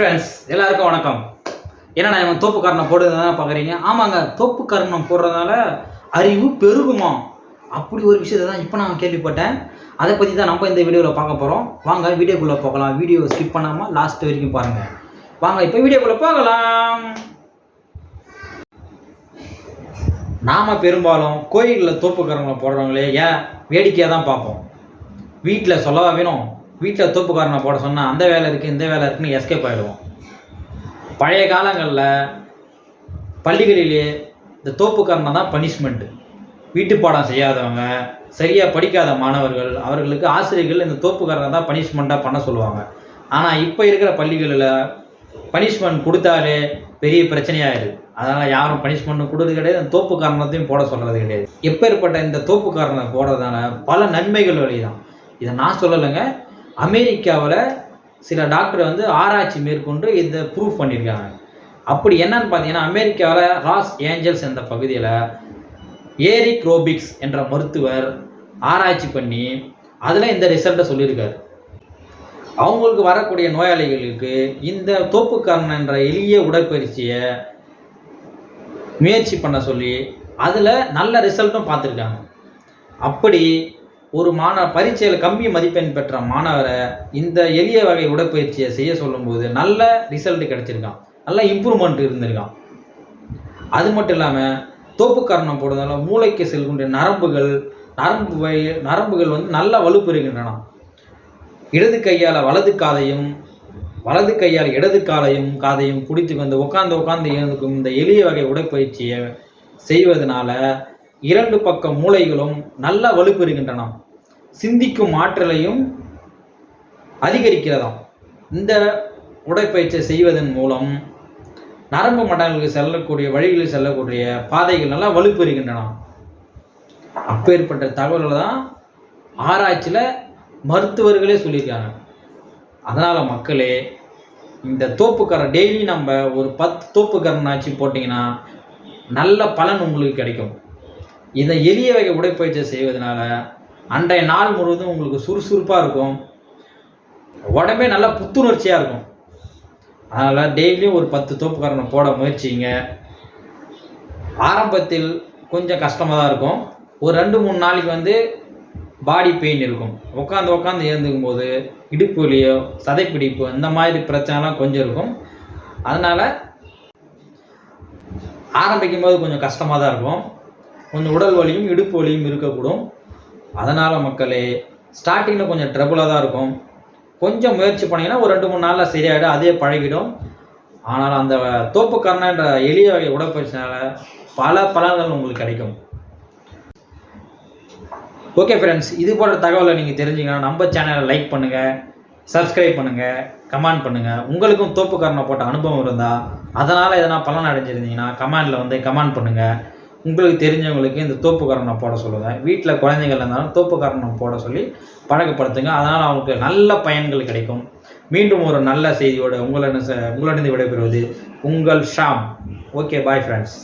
Friends எல்லாருக்கும் வணம் ஏன்னா நான் இவன் தோப்பு காரணம் போடுறதுனால பார்க்குறீங்க ஆமாங்க தோப்பு காரணம் போடுறதுனால அறிவு பெருகுமா? அப்படி ஒரு விஷயத்தை தான் இப்போ நான் கேள்விப்பட்டேன். அதை பற்றி தான் நம்ம இந்த வீடியோவில் பார்க்க போகிறோம் வாங்க வீடியோக்குள்ளே போகலாம். வீடியோ ஸ்கிப் பண்ணாமல் லாஸ்ட் வரைக்கும் பாருங்கள் வாங்க இப்போ வீடியோக்குள்ளே போகலாம். நாம பெரும்பாலும் கோயிலில் தோப்புக்காரங்களை போடுறவங்களே ஏன் வேடிக்கையாக தான் பார்ப்போம். வீட்டில் சொல்லவா வேணும்? வீட்டில் தோப்புக்காரனை போட சொன்னால் அந்த வேலை இருக்குது இந்த வேலை இருக்குன்னு எஸ்கேப் ஆகிடுவோம் பழைய காலங்களில் பள்ளிகளிலே இந்த தோப்புக்காரனை தான் பனிஷ்மெண்ட்டு வீட்டு பாடம் செய்யாதவங்க சரியாக படிக்காத மாணவர்கள் அவர்களுக்கு ஆசிரியர்கள் இந்த தோப்புக்காரனை தான் பனிஷ்மெண்ட்டாக பண்ண சொல்லுவாங்க. ஆனால் இப்போ இருக்கிற பள்ளிகளில் பனிஷ்மெண்ட் கொடுத்தாலே பெரிய பிரச்சனையாயிடுது அதனால் யாரும் பனிஷ்மெண்ட் கொடுறது கிடையாது அந்த தோப்பு காரணத்தையும் போட சொல்கிறது கிடையாது. எப்பேற்பட்ட இந்த தோப்பு காரணம் போடுறதுனால பல நன்மைகள் வழிதான் இதை நான் சொல்லலைங்க. அமெரிக்காவில் சில டாக்டர் வந்து ஆராய்ச்சி மேற்கொண்டு இதை ப்ரூவ் பண்ணியிருக்காங்க. அப்படி என்னன்னு பார்த்தீங்கன்னா அமெரிக்காவில் ராஸ் ஏஞ்சல்ஸ் என்ற பகுதியில் ஏரிக் ரோபிக்ஸ் என்ற மருத்துவர் ஆராய்ச்சி பண்ணி அதில் இந்த ரிசல்ட்டை சொல்லியிருக்காரு. அவங்களுக்கு வரக்கூடிய நோயாளிகளுக்கு இந்த தோப்புக்காரன் என்ற எளிய உடற்பயிற்சியை முயற்சி பண்ண சொல்லி அதில் நல்ல ரிசல்ட்டும் பார்த்துருக்காங்க. அப்படி ஒரு மாணவ பரீட்சையில் கம்மி மதிப்பெண் பெற்ற மாணவரை இந்த எளிய வகை உடற்பயிற்சியை செய்ய சொல்லும்போது நல்ல ரிசல்ட் கிடைச்சிருக்கான். நல்ல இம்ப்ரூவ்மெண்ட் இருந்திருக்கான். அது மட்டும் இல்லாமல் தோப்பு காரணம் போடுறதால மூளைக்கு செல்கின்ற நரம்புகள் நரம்பு வழி நரம்புகள் வந்து நல்லா வலுப்பெறுகின்றன. இடது கையால் வலது காதையும் வலது கையால் இடது காலையும் காதையும் பிடித்து வந்து உட்காந்து உட்காந்து எழுந்துக்கும் இந்த எளிய வகை உடற்பயிற்சியை செய்வதனால இரண்டு பக்க மூளைகளும் நல்ல வலுப்பெறுகின்றன சிந்திக்கும் ஆற்றலையும் அதிகரிக்கிறதாம். இந்த உடற்பயிற்சியை செய்வதன் மூலம் நரம்பு மண்டலங்களுக்கு செல்லக்கூடிய வழிகளில் செல்லக்கூடிய பாதைகள் நல்லா வலுப்பெறுகின்றன அப்பேற்பட்ட தகவல்களை தான் ஆராய்ச்சியில் மருத்துவர்களே சொல்லியிருக்காங்க. அதனால் மக்களே இந்த தோப்புக்கரை டெய்லி நம்ம ஒரு பத்து தோப்புக்கரனாச்சு போட்டிங்கன்னா நல்ல பலன் உங்களுக்கு கிடைக்கும். இதை எளிய வகை உடற்பயிற்சி செய்வதனால அன்றைய நாள் முழுவதும் உங்களுக்கு சுறுசுறுப்பாக இருக்கும். உடம்பே நல்லா புத்துணர்ச்சியாக இருக்கும். அதனால் டெய்லியும் ஒரு பத்து தோப்புக்காரனை போட முயற்சிங்க. ஆரம்பத்தில் கொஞ்சம் கஷ்டமாக தான் இருக்கும். ஒரு ரெண்டு மூணு நாளைக்கு வந்து பாடி பெயின் இருக்கும். உட்காந்து உட்காந்து ஏந்துக்கும் போது இடுப்பு வலியோ சதைப்பிடிப்பு இந்த மாதிரி பிரச்சனைலாம் கொஞ்சம் இருக்கும். அதனால் ஆரம்பிக்கும் போது கொஞ்சம் கஷ்டமாக தான் இருக்கும். கொஞ்சம் உடல் வலியும் இடுப்பு வலியும் இருக்கக்கூடும். அதனால் மக்களே ஸ்டார்டிங்கில் கொஞ்சம் ட்ரபுளாக தான் இருக்கும். கொஞ்சம் முயற்சி பண்ணிங்கன்னா ஒரு ரெண்டு மூணு நாளில் சரியாயிடும். அதே பழகிடும். ஆனால் அந்த தோப்புக்கரணன்ற எளிய வகை உடற்பயிற்சினால பல பலன்கள் உங்களுக்கு கிடைக்கும். ஓகே ஃப்ரெண்ட்ஸ் இது போன்ற தகவலை நீங்கள் தெரிஞ்சிங்கன்னா நம்ம சேனலை லைக் பண்ணுங்கள் சப்ஸ்கிரைப் பண்ணுங்கள் கமெண்ட் பண்ணுங்கள் உங்களுக்கும் தோப்புக்காரனை போட்ட அனுபவம் இருந்தால் அதனால் எதனா பலன் அடைஞ்சிருந்தீங்கன்னா கமெண்டில் வந்து கமெண்ட் பண்ணுங்கள் உங்களுக்கு தெரிஞ்சவங்களுக்கு இந்த தோப்புக்காரனை போட சொல்லுங்கள் வீட்டில் குழந்தைகள் இருந்தாலும் தோப்புக்காரனை போட சொல்லி பழக்கப்படுத்துங்க. அதனால் அவங்களுக்கு நல்ல பயன்கள் கிடைக்கும். மீண்டும் ஒரு நல்ல செய்தியோடு உங்களை உங்களிடம் விடைபெறுவது உங்கள் ஷாம். Okay bye friends